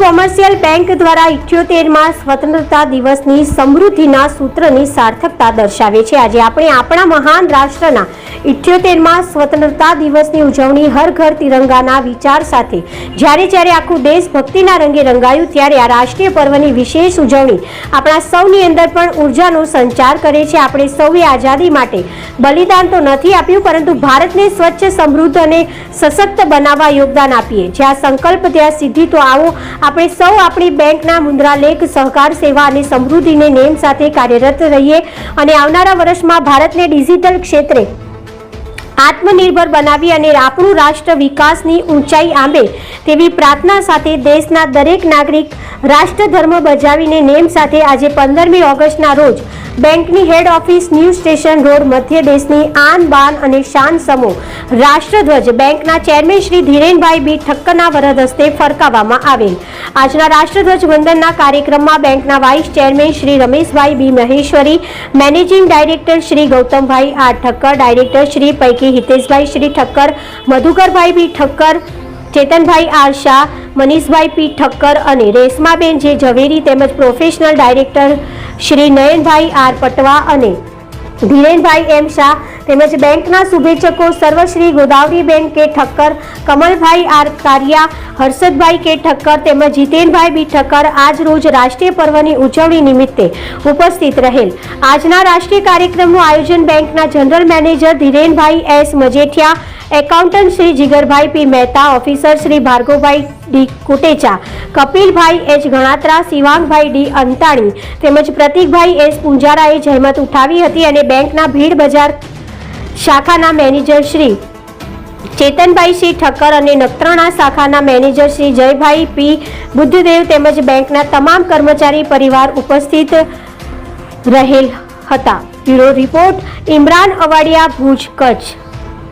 Commercial bank દ્વારા ઇઠ્યોતેરમાં સ્વતંત્રતા દિવસની સમૃદ્ધિના સૂત્રની સાર્થકતા દર્શાવે છે. આજે આપણે આપણા મહાન રાષ્ટ્રના ઇઠ્યોતેરમાં સ્વતંત્રતા દિવસની ઉજવણી હર ઘર તિરંગાના વિચાર સાથે. જ્યારે જ્યારે આખું દેશ ભક્તિના રંગે રંગાયું, ત્યારે આ રાષ્ટ્રીય પર્વની વિશેષ ઉજવણી આપણા સૌની અંદર પણ ઉર્જાનો સંચાર કરે છે. આપણે સૌએ આઝાદી માટે બલિદાન તો નથી આપ્યું, પરંતુ ભારતને સ્વચ્છ, સમૃદ્ધ અને સશક્ત બનાવવા યોગદાન આપીએ. જ્યાં સંકલ્પ, ત્યાં સિદ્ધિ, તો આવો આપણે સૌ આપણી બેંકના મુદ્રાલેખ, સહકાર, સેવા અને સમૃદ્ધિને નેમ સાથે કાર્યરત રહીએ અને આવનારા વર્ષમાં ભારતને ડિજિટલ ક્ષેત્રે આત્મનિર્ભર બનાવી અને આપણું રાષ્ટ્ર વિકાસની ઊંચાઈ આંબે તેવી પ્રાર્થના સાથે દેશના દરેક નાગરિક રાષ્ટ્રધર્મ બજાવીને નેમ સાથે આજે પંદરમી ઓગસ્ટના રોજ બેંકની head office new station road મધ્ય દેશની આન બાન અને શાન સમૂહ રાષ્ટ્રધ્વજ બેંકના ચેરમેન શ્રી ધીરેનભાઈ બી ઠક્કરના વરદ હસ્તે ફરકાવવામાં આવેલ. આજના રાષ્ટ્રધ્વજ વંદનના કાર્યક્રમમાં બેંકના vice chairman Shri Rameshbhai B Maheshwari, managing director Shri Gautambhai R Thakkar director Shri પૈકી Hiteshbhai Shri Thakkar, Madhukarbhai B Thakkar, Chetanbhai R Shah Manishbhai P Thakkar અને રેશમાબેન જે ઝવેરી તેમજ professional director Shri Nayanbhai R Patwa અને ધીરેનભાઈ એમ શાહ તેમજ બેંકના શુભેચ્છકો સર્વશ્રી ગોદાવરીબેન K Thakkar, Kamalbhai R Kariya, Harshadbhai K Thakkar તેમજ જીતેનભાઈ બી ઠક્કર આજ રોજ રાષ્ટ્રીય પર્વની ઉજવણી નિમિત્તે ઉપસ્થિત રહેલ. આજના રાષ્ટ્રીય કાર્યક્રમનું આયોજન બેંકના general manager Dhirenbhai S Majethia accountant Shri જીગરભાઈ P Mehta, officer Shri Bhargavbhai D Kutecha, કપિલભાઈ H Ganatra, શિવાંગભાઈ D Antani તેમજ પ્રતિકભાઈ એસ પૂંજારાએ જહેમત ઉઠાવી હતી અને બેંકના ભીડ બજાર શાખાના મેનેજર શ્રી ચેતનભાઈ શ્રી ઠક્કર અને નખત્રાણા શાખાના મેનેજર શ્રી જયભાઈ પી બુદ્ધદેવ તેમજ બેંકના તમામ કર્મચારી પરિવાર ઉપસ્થિત રહેલ હતા. Bureau report, Imran Awadiya, Bhuj, Kutch.